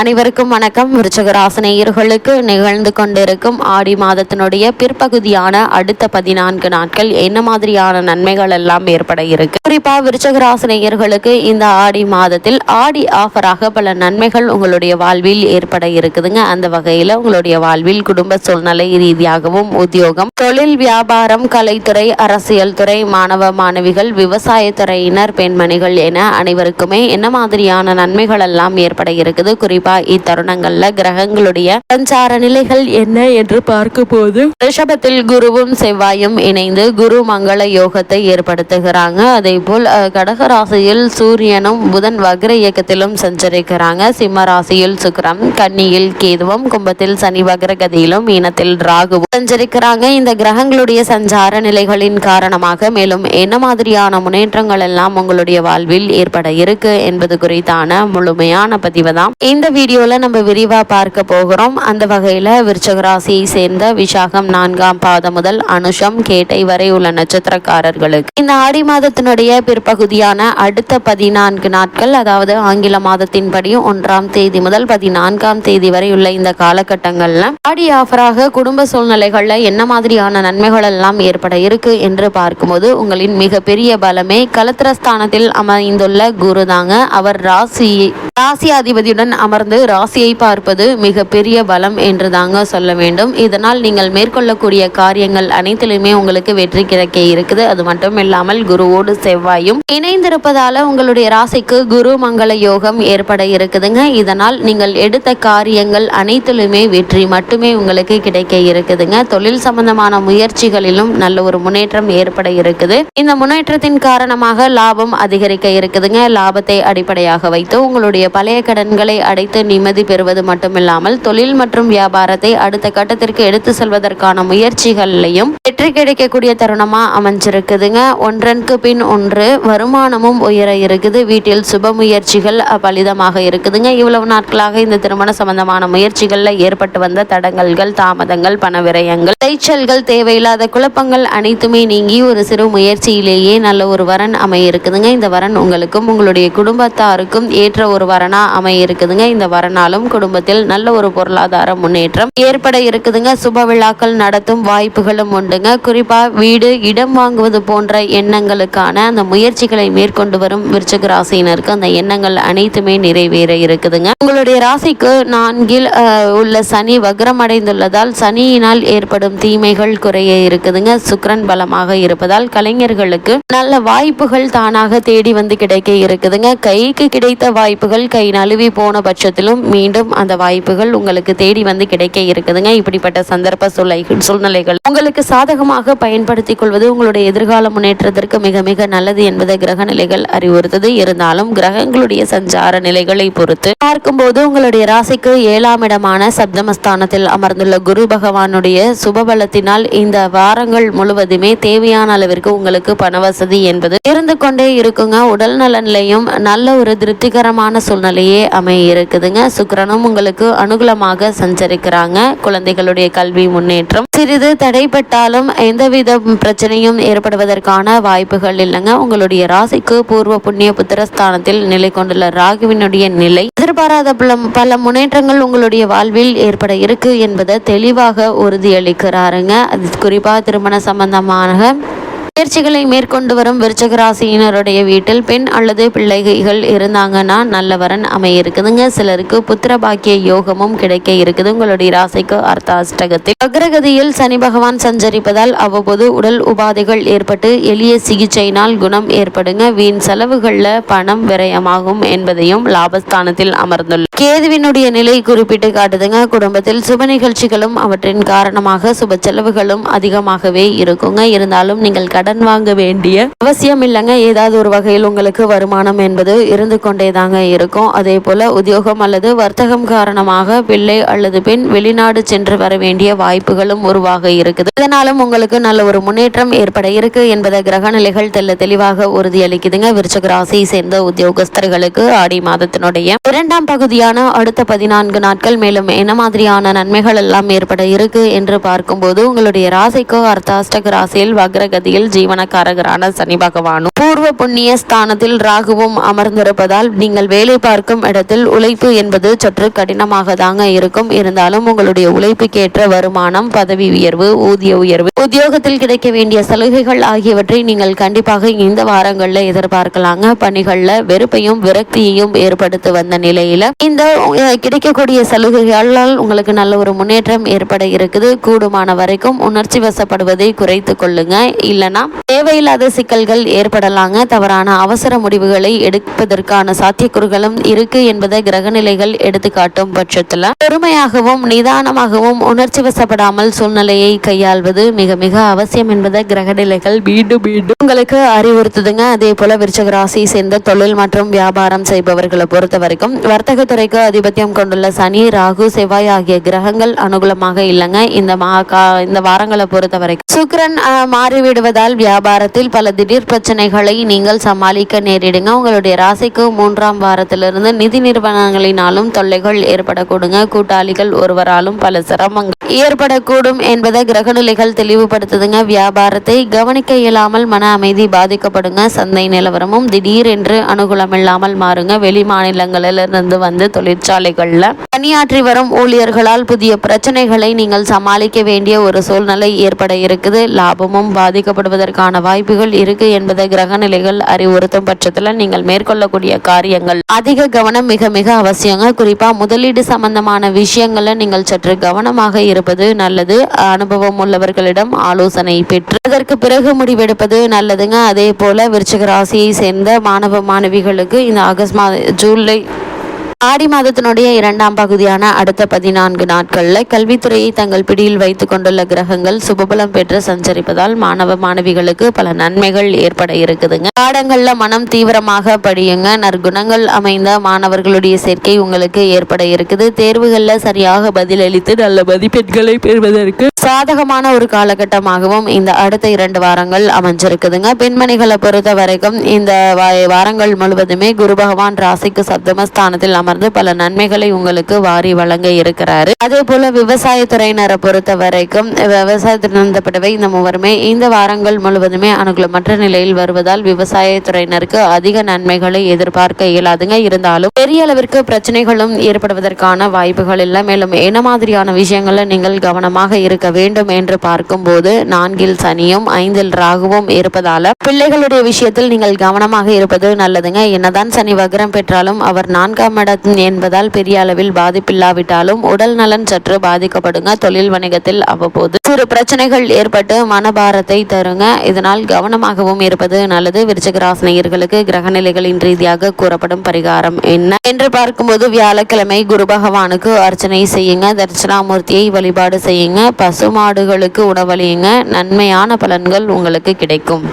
அனைவருக்கும் வணக்கம். விருச்சகராசனையர்களுக்கு நிகழ்ந்து கொண்டிருக்கும் ஆடி மாதத்தினுடைய பிற்பகுதியான அடுத்த பதினான்கு நாட்கள் என்ன மாதிரியான நன்மைகள் எல்லாம் ஏற்பட இருக்கு? குறிப்பா விருச்சகராசனையர்களுக்கு இந்த ஆடி மாதத்தில் ஆடி ஆஃபராக பல நன்மைகள் உங்களுடைய வாழ்வில் ஏற்பட இருக்குதுங்க. அந்த வகையில உங்களுடைய வாழ்வில் குடும்ப சூழ்நிலை ரீதியாகவும் உத்தியோகம் தொழில் வியாபாரம் கலைத்துறை அரசியல் துறை மாணவ மாணவிகள் விவசாயத்துறையினர் பெண்மணிகள் என அனைவருக்குமே என்ன மாதிரியான நன்மைகள் எல்லாம் ஏற்பட இருக்குது? குறிப்பா இத்தருணங்கள்ல கிரகங்களுடைய சஞ்சார நிலைகள் என்ன என்று பார்க்கும் போது ரிஷபத்தில் குருவும் செவ்வாயும் இணைந்து குரு மங்கள யோகத்தை ஏற்படுத்துகிறாங்க. அதே போல் அஹ், கடக ராசியில் சூரியனும் புதன் வக்ர இயக்கத்திலும் சஞ்சரிக்கிறாங்க. சிம்ம ராசியில் சுக்கரம் கன்னியில் கேதுவும் கும்பத்தில் சனி வக்ர கதியிலும் இனத்தில் ராகுவும் சஞ்சரிக்கிறாங்க. இந்த கிரகங்களுடைய சஞ்சார நிலைகளின் காரணமாக மேலும் என்ன மாதிரியான முன்னேற்றங்கள் எல்லாம் உங்களுடைய வாழ்வில் ஏற்பட இருக்கு என்பது குறித்தான முழுமையான பதிவு தான். இந்த வீடியோவில் நம்ம விரிவாக பார்க்க போகிறோம். அந்த வகையில் விருச்சக ராசியை சேர்ந்த விசாகம் நான்காம் பாதம் முதல் அனுஷம் கேட்டை வரை உள்ள நட்சத்திரக்காரர்களுக்கு. இந்த ஆடி மாதத்தினுடைய பிற்பகுதியான அடுத்த பதினான்கு நாட்கள் அதாவது ஆங்கில மாதத்தின்படியும் ஒன்றாம் தேதி முதல் பதினான்காம் தேதி வரை உள்ள இந்த காலகட்டங்கள்ல ஆடி ஆஃபராக குடும்ப சூழ்நிலைகள்ல என்ன மாதிரியான நன்மைகள் எல்லாம் ஏற்பட இருக்கு என்று பார்க்கும்போது உங்களின் மிகப்பெரிய பலமே கலத்திரஸ்தானத்தில் அமைந்துள்ள குரு தாங்க. அவர் ராசி ராசி அதிபதியுடன் அமர்ந்து ராசியை பார்ப்பது மிகப்பெரிய பலம் என்று தாங்க சொல்ல வேண்டும். இதனால் நீங்கள் மேற்கொள்ளக்கூடிய காரியங்கள் அனைத்திலுமே உங்களுக்கு வெற்றி கிடைக்க இருக்குது. அது மட்டும் இல்லாமல் குருவோடு செவ்வாயும் இணைந்திருப்பதால உங்களுடைய ராசிக்கு குரு மங்கள யோகம் ஏற்பட இருக்குதுங்க. இதனால் நீங்கள் எடுத்த காரியங்கள் அனைத்திலுமே வெற்றி மட்டுமே உங்களுக்கு கிடைக்க இருக்குதுங்க. தொழில் சம்பந்தமான முயற்சிகளிலும் நல்ல ஒரு முன்னேற்றம் ஏற்பட இருக்குது. இந்த முன்னேற்றத்தின் காரணமாக லாபம் அதிகரிக்க இருக்குதுங்க. லாபத்தை அடிப்படையாக வைத்து உங்களுடைய பழைய கடன்களை வைத்து நிம்மதி பெறுவது மட்டுமில்லாமல் தொழில் மற்றும் வியாபாரத்தை அடுத்த கட்டத்திற்கு எடுத்து செல்வதற்கான முயற்சிகள்லையும் வெற்றி கிடைக்கக்கூடிய தருணமா அமைஞ்சிருக்குதுங்க. ஒன்றனுக்கு பின் ஒன்று வருமானமும் உயர இருக்குது. வீட்டில் சுப முயற்சிகள் பலிதமாக இருக்குதுங்க. இவ்வளவு நாட்களாக இந்த திருமண சம்பந்தமான முயற்சிகள்ல ஏற்பட்டு வந்த தடங்கல்கள் தாமதங்கள் பண விரயங்கள் தைச்சல்கள் தேவையில்லாத குழப்பங்கள் அனைத்துமே நீங்கி ஒரு சிறு முயற்சியிலேயே நல்ல ஒரு வரன் அமைய இருக்குதுங்க இந்த வரன் உங்களுக்கும் உங்களுடைய குடும்பத்தாருக்கும் ஏற்ற ஒரு வரனா அமைய இருக்குதுங்க இந்த வரனாலும் குடும்பத்தில் நல்ல ஒரு பொருளாதார முன்னேற்றம் ஏற்பட இருக்குதுங்க. சுப விழாக்கள் நடத்தும் வாய்ப்புகளும் உண்டுங்க. குறிப்பா வீடு இடம் வாங்குவது போன்ற எண்ணங்களுக்கான அந்த முயற்சிகளை மேற்கொண்டு வரும் விருச்சிக ராசியினருக்கு அந்த எண்ணங்கள் அனைத்துமே நிறைவேற இருக்குதுங்க. உங்களுடைய ராசிக்கு நான்கில் உள்ள சனி வக்ரம் அடைந்துள்ளதால் சனியினால் ஏற்படும் தீமைகள் குறைய இருக்குதுங்க. சுக்கிரன் பலமாக இருப்பதால் கலைஞர்களுக்கு நல்ல வாய்ப்புகள் தானாக தேடி வந்து கிடைக்க இருக்குதுங்க. கைக்கு கிடைத்த வாய்ப்புகள் கை நழுவி போன பட்சம் பட்சத்திலும் மீண்டும் அந்த வாய்ப்புகள் உங்களுக்கு தேடி வந்து கிடைக்க இருக்குதுங்க. இப்படிப்பட்ட சந்தர்ப்ப சூழலை சூழ்நிலைகள் உங்களுக்கு சாதகமாக பயன்படுத்திக் கொள்வது உங்களுடைய எதிர்கால முன்னேற்றத்திற்கு மிக மிக நல்லது என்பதை கிரக நிலைகள் அறிவுறுத்தது. இருந்தாலும் கிரகங்களுடைய சஞ்சார நிலைகளை பொறுத்து பார்க்கும்போது உங்களுடைய ராசிக்கு ஏழாம் இடமான சப்தமஸ்தானத்தில் அமர்ந்துள்ள குரு பகவானுடைய சுபபலத்தினால் இந்த வாரங்கள் முழுவதுமே தேவையான அளவிற்கு உங்களுக்கு பணவசதி என்பது இருந்து கொண்டே இருக்குங்க. உடல் நலன்லையும் நல்ல ஒரு திருப்திகரமான சூழ்நிலையே அமைய இருக்குதுங்க சுக்கரனும் உங்களுக்கு அனுகூலமாக சஞ்சரிக்கிறாங்க. குழந்தைகளுடைய கல்வி முன்னேற்றம். சிறிது தடைப்பட்டாலும் எந்தவித பிரச்சனையும் ஏற்படுவதற்கான வாய்ப்புகள் இல்லைங்க. உங்களுடைய ராசிக்கு பூர்வ புண்ணிய புத்திரஸ்தானத்தில் நிலை கொண்டுள்ள ராகுவினுடைய நிலை. எதிர்பாராத பல பல முன்னேற்றங்கள் உங்களுடைய வாழ்வில் ஏற்பட இருக்கு என்பதை தெளிவாக உறுதியளிக்கிறாருங்க. அது குறிப்பாக திருமண சம்பந்தமாக முயற்சிகளை மேற்கொண்டு வரும் விருச்சக ராசியினருடைய வீட்டில் பெண் அல்லது பிள்ளைகள் இருந்தாங்கன்னா நல்ல வரன் அமைய இருக்குதுங்க சிலருக்கு புத்திர பாக்கிய யோகமும் கிடைக்க இருக்குது. உங்களுடைய ராசிக்கு அர்த்த அஷ்டகத்தில் அக்ரகதியில் சனி பகவான் சஞ்சரிப்பதால் அவ்வப்போது உடல் உபாதைகள் ஏற்பட்டு எளிய சிகிச்சையினால் குணம் ஏற்படுங்க. வீண் செலவுகளில் பணம் விரயமாகும் என்பதையும் லாபஸ்தானத்தில் அமர்ந்துள்ள கேதுவினுடைய நிலை குறிப்பிட்டு காட்டுதுங்க. குடும்பத்தில் சுப நிகழ்ச்சிகளும் அவற்றின் காரணமாக சுப செலவுகளும் அதிகமாகவே இருக்குங்க. இருந்தாலும் நீங்கள் கடன் வாங்க வேண்டிய அவசியம் இல்லைங்க. ஏதாவது ஒரு வகையில் உங்களுக்கு வருமானம் என்பது இருந்து கொண்டே தாங்க இருக்கும். அதே போல உத்தியோகம் அல்லது வர்த்தகம் காரணமாக பிள்ளை அல்லது பெண் வெளிநாடு சென்று வர வேண்டிய வாய்ப்புகளும் உருவாக இருக்குது. இதனாலும் உங்களுக்கு நல்ல ஒரு முன்னேற்றம் ஏற்பட இருக்கு என்பதை கிரக நிலைகள் தெல்ல தெளிவாக உறுதியளிக்குதுங்க. விருச்சக ராசியை சேர்ந்த உத்தியோகஸ்தர்களுக்கு ஆடி மாதத்தினுடைய இரண்டாம் பகுதியான அடுத்த பதினான்கு நாட்கள் மேலும் என்ன மாதிரியான நன்மைகள் எல்லாம் ஏற்பட இருக்கு என்று பார்க்கும்போது உங்களுடைய ராசிக்கோ அர்த்தாஷ்டக ராசியில் வக்ரகதியில் ஜீவனக்காரகரான சனி பகவானும் பூர்வ புண்ணிய ஸ்தானத்தில் ராகுவும் அமர்ந்திருப்பதால் நீங்கள் வேலை பார்க்கும் இடத்தில் உழைப்பு என்பது சற்று கடினமாக தாங்க இருக்கும். இருந்தாலும் உங்களுடைய உழைப்புக்கேற்ற வருமானம் பதவி உயர்வு ஊதிய உயர்வு உத்தியோகத்தில் கிடைக்க வேண்டிய சலுகைகள் ஆகியவற்றை நீங்கள் கண்டிப்பாக இந்த வாரங்களில் எதிர்பார்க்கலாங்க. பணிகளில் வெறுப்பையும் விரக்தியையும் ஏற்படுத்தி வந்த நிலையில இந்த கிடைக்கக்கூடிய சலுகைகளால் உங்களுக்கு நல்ல ஒரு முன்னேற்றம் ஏற்பட இருக்குது. கூடுமான வரைக்கும் உணர்ச்சி வசப்படுவதை குறைத்து கொள்ளுங்க. இல்லைனா தேவையில்லாத சிக்கல்கள் ஏற்படலாங்க. தவறான அவசர முடிவுகளை எடுப்பதற்கான சாத்தியக்கூறுகளும் இருக்கு என்பதை கிரகநிலைகள் எடுத்துக்காட்டும் பட்சத்தில். பொறுமையாகவும் நிதானமாகவும் உணர்ச்சி வசப்படாமல் சூழ்நிலையை கையாள்வது மிக மிக அவசியம் என்பதை கிரகநிலைகள் மீண்டும் மீண்டும் உங்களுக்கு அறிவுறுத்துதுங்க. அதே போல விருச்சக ராசியை சேர்ந்த தொழில் மற்றும் வியாபாரம் செய்பவர்களை பொறுத்த வரைக்கும் வர்த்தக துறைக்கு ஆதிபத்தியம் கொண்டுள்ள சனி ராகு செவ்வாய் ஆகிய கிரகங்கள் அனுகூலமாக இல்லைங்க. இந்த மா இந்த வாரங்களை பொறுத்த வரைக்கும் சுக்கிரன் மாறிவிடுவதால் மாறிவிடுவதால் வியாபாரத்தில் பல திடீர் பிரச்சனைகளை நீங்கள் சமாளிக்க நேரிடுங்க. உங்களுடைய ராசிக்கு மூன்றாம் வாரத்திலிருந்து நிதி நிறுவனங்களினாலும் தொல்லைகள் ஏற்படக்கூடுங்க. கூட்டாளிகள் ஒருவராலும் பல சிரமங்கள் ஏற்படக்கூடும் என்பதை கிரகநிலைகள் தெளிவுபடுத்துதுங்க. வியாபாரத்தை கவனிக்க இயலாமல் மன அமைதி பாதிக்கப்படுங்க. சந்தை நிலவரமும் திடீரென்று அனுகூலமில்லாமல் மாறுங்க. வெளி மாநிலங்களிலிருந்து வந்து தொழிற்சாலைகள்ல பணியாற்றி வரும் ஊழியர்களால் புதிய பிரச்சனைகளை நீங்கள் சமாளிக்க வேண்டிய ஒரு சூழ்நிலை ஏற்பட இருக்குது. லாபமும் பாதிக்கப்படுவது பாதிக்கப்படுவதற்கான வாய்ப்புகள் இருக்கு என்பதை கிரகநிலைகள் அறிவுறுத்தும் பட்சத்துல நீங்கள் மேற்கொள்ளக்கூடிய காரியங்கள். அதிக கவனம் மிக மிக அவசியங்க. குறிப்பா முதலீடு சம்பந்தமான விஷயங்களை நீங்கள் சற்று கவனமாக இருப்பது நல்லது. அனுபவம் உள்ளவர்களிடம் ஆலோசனை பெற்று அதற்கு பிறகு முடிவெடுப்பது நல்லதுங்க. அதே போல விருச்சிக ராசியை சேர்ந்த மாணவ மாணவிகளுக்கு இந்த ஆகஸ்ட் மாத ஜூலை ஆடி மாதத்தினுடைய இரண்டாம் பகுதியான அடுத்த பதினான்கு நாட்களில் கல்வித்துறையை தங்கள் பிடியில் வைத்துக் கொண்டுள்ள கிரகங்கள் சுபபலம் பெற்று சஞ்சரிப்பதால் மாணவ மாணவிகளுக்கு பல நன்மைகள் ஏற்பட இருக்குதுங்க. பாடங்கள்ல மனம் தீவிரமாக படியுங்க. நற்குணங்கள் அமைந்த மாணவர்களுடைய சேர்க்கை உங்களுக்கு ஏற்பட இருக்குது. தேர்வுகள்ல சரியாக பதிலளித்து நல்ல மதிப்பெண்களை பெறுவதற்கு சாதகமான ஒரு காலகட்டமாகவும் இந்த அடுத்த இரண்டு வாரங்கள் அமைஞ்சிருக்குதுங்க. பெண்மணிகளை பொறுத்த வரைக்கும் இந்த வாரங்கள் முழுவதுமே குரு பகவான் ராசிக்கு சப்தமஸ்தானத்தில் அமர்ந்து பல நன்மைகளை உங்களுக்கு வாரி வழங்க இருக்கிறாரு. அதே போல விவசாயத்துறையினரை பொறுத்த வரைக்கும் விவசாயத்தில் இந்த மூவருமே இந்த வாரங்கள் முழுவதுமே அனுகூலமற்ற நிலையில் வருவதால் விவசாயத்துறையினருக்கு அதிக நன்மைகளை எதிர்பார்க்க இயலாதுங்க. இருந்தாலும் பெரிய அளவிற்கு பிரச்சனைகளும் ஏற்படுவதற்கான வாய்ப்புகள் இல்லை. மேலும் என்ன மாதிரியான விஷயங்கள்ல நீங்கள் கவனமாக இருக்க வேண்டும் என்று பார்க்கும்போது நான்கில் சனியும் ஐந்தில் ராகுவும் இருப்பதால பிள்ளைகளுடைய விஷயத்தில் நீங்கள் கவனமாக இருப்பது நல்லதுங்க. என்னதான் சனி வக்ரம் பெற்றாலும் அவர் நான்காம் இடம் என்பதால் பெரிய அளவில் பாதிப்பில்லாவிட்டாலும் உடல் நலன் சற்று பாதிக்கப்படுங்க. தொழில் வணிகத்தில் அவ்வப்போது சிறு பிரச்சனைகள் ஏற்பட்டு மனபாரத்தை தருங்க. இதனால் கவனமாகவும் இருப்பது நல்லது. விருச்சிக ராசினியர்களுக்கு கிரகநிலைகளின் ரீதியாக கூறப்படும் பரிகாரம் என்ன? என்று பார்க்கும்போது வியாழக்கிழமை குரு பகவானுக்கு அர்ச்சனை செய்யுங்க. தட்சிணாமூர்த்தியை வழிபாடு செய்யுங்க. பசுமாடுகளுக்கு உணவளியுங்க. நன்மையான பலன்கள் உங்களுக்கு கிடைக்கும்.